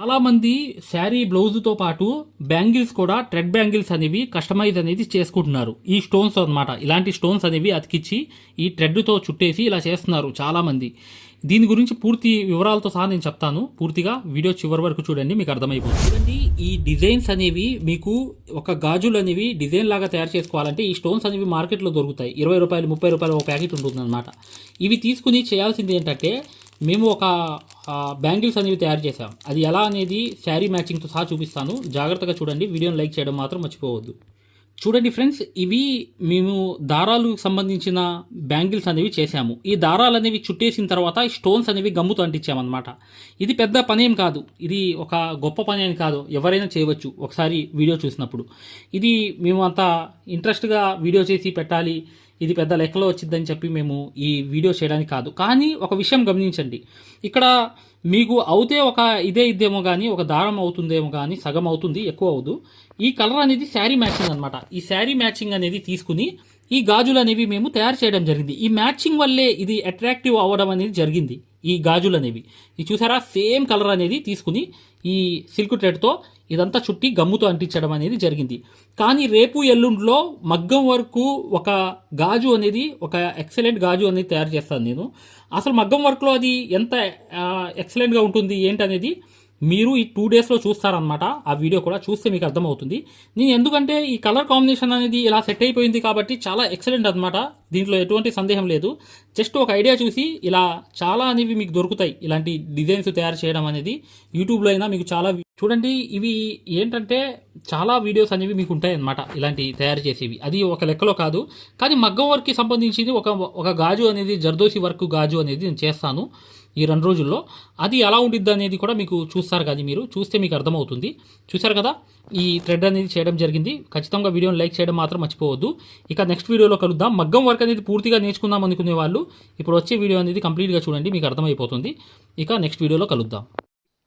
చాలామంది శారీ బ్లౌజ్తో పాటు బ్యాంగిల్స్ కూడా ట్రెడ్ బ్యాంగిల్స్ అనేవి కస్టమైజ్ అనేది చేసుకుంటున్నారు. ఈ స్టోన్స్ అనమాట ఇలాంటి స్టోన్స్ అనేవి అతికిచ్చి ఈ ట్రెడ్తో చుట్టేసి ఇలా చేస్తున్నారు చాలామంది దీని గురించి పూర్తి వివరాలతో సహా నేను చెప్తాను. పూర్తిగా వీడియో చివరి వరకు చూడండి మీకు అర్థమైపోతుంది. ఈ డిజైన్స్ అనేవి మీకు ఒక గాజులు అనేవి డిజైన్ లాగా తయారు చేసుకోవాలంటే ఈ స్టోన్స్ అనేవి మార్కెట్లో దొరుకుతాయి. ఇరవై రూపాయలు ముప్పై రూపాయలు ఒక ప్యాకెట్ ఉంటుంది ఇవి తీసుకుని చేయాల్సింది ఏంటంటే మేము ఒక బ్యాంగిల్స్ అనేవి తయారు చేసాం అది ఎలా అనేది శారీ మ్యాచింగ్తో సహా చూపిస్తాను. జాగ్రత్తగా చూడండి. వీడియోని లైక్ చేయడం మాత్రం మర్చిపోవద్దు. చూడండి ఫ్రెండ్స్ ఇవి మేము దారాలకు సంబంధించిన బ్యాంగిల్స్ అనేవి చేశాము. ఈ దారాలు అనేవి చుట్టేసిన తర్వాత స్టోన్స్ అనేవి గమ్ముతో అంటించామన్నమాట. ఇది పెద్ద పని ఏం కాదు. ఇది ఒక గొప్ప పని అని కాదు. ఎవరైనా చేయవచ్చు. ఒకసారి వీడియో చూసినప్పుడు. ఇది మేము అంత ఇంట్రెస్ట్గా వీడియో చేసి పెట్టాలి. ఇది పెద్ద లెక్కలో వచ్చిందని చెప్పి మేము ఈ వీడియో చేయడానికి కాదు. కానీ ఒక విషయం గమనించండి. ఇక్కడ మీకు అవుతే ఒక ఇదే ఇద్దేమో కానీ ఒక దారం అవుతుందేమో కానీ సగం అవుతుంది ఎక్కువ అవదు. ఈ కలర్ అనేది శారీ మ్యాచింగ్ అనమాట ఈ శారీ మ్యాచింగ్ అనేది తీసుకుని ఈ గాజులు అనేవి మేము తయారు చేయడం జరిగింది. ఈ మ్యాచింగ్ వల్లే ఇది అట్రాక్టివ్ అవ్వడం అనేది జరిగింది. ఈ గాజులు అనేవి. ఇది చూసారా? సేమ్ కలర్ అనేది తీసుకుని ఈ సిల్క్ థ్రెడ్తో ఇదంతా చుట్టి గమ్ముతో అంటించడం అనేది జరిగింది. కానీ రేపు ఎల్లుండిలో మగ్గం వరకు ఒక గాజు అనేది ఒక ఎక్సలెంట్ గాజు అనేది తయారు చేస్తాను నేను. అసలు మగ్గం వర్క్లో అది ఎంత ఎక్సలెంట్గా ఉంటుంది ఏంటనేది మీరు ఈ టూ డేస్లో చూస్తారనమాట ఆ వీడియో కూడా చూస్తే మీకు అర్థమవుతుంది. నేను ఎందుకంటే ఈ కలర్ కాంబినేషన్ అనేది ఇలా సెట్ అయిపోయింది కాబట్టి చాలా ఎక్సలెంట్ అనమాట దీంట్లో ఎటువంటి సందేహం లేదు. జస్ట్ ఒక ఐడియా చూసి ఇలా చాలా అనేవి మీకు దొరుకుతాయి. ఇలాంటి డిజైన్స్ తయారు చేయడం అనేది యూట్యూబ్లో అయినా మీకు చాలా చూడండి ఇవి ఏంటంటే చాలా వీడియోస్ అనేవి మీకు ఉంటాయి అన్నమాట. ఇలాంటి తయారు చేసేవి. అది ఒక లెక్కలో కాదు. కానీ మగ్గం వర్క్కి సంబంధించింది ఒక ఒక గాజు అనేది జర్దోసి వర్క్ గాజు అనేది నేను చేస్తాను. ఈ రెండు రోజుల్లో. అది ఎలా ఉండిద్ది అనేది కూడా మీకు చూస్తారు కానీ మీరు. చూస్తే మీకు అర్థమవుతుంది. చూసారు కదా? ఈ థ్రెడ్ అనేది చేయడం జరిగింది. ఖచ్చితంగా వీడియోని లైక్ చేయడం మాత్రం మర్చిపోవద్దు. ఇక నెక్స్ట్ వీడియోలో కలుద్దాం. మగ్గం వర్క్ అనేది పూర్తిగా నేర్చుకుందాం అనుకునే వాళ్ళు ఇప్పుడు వచ్చే వీడియో అనేది కంప్లీట్గా చూడండి. మీకు అర్థమైపోతుంది. ఇక నెక్స్ట్ వీడియోలో కలుద్దాం.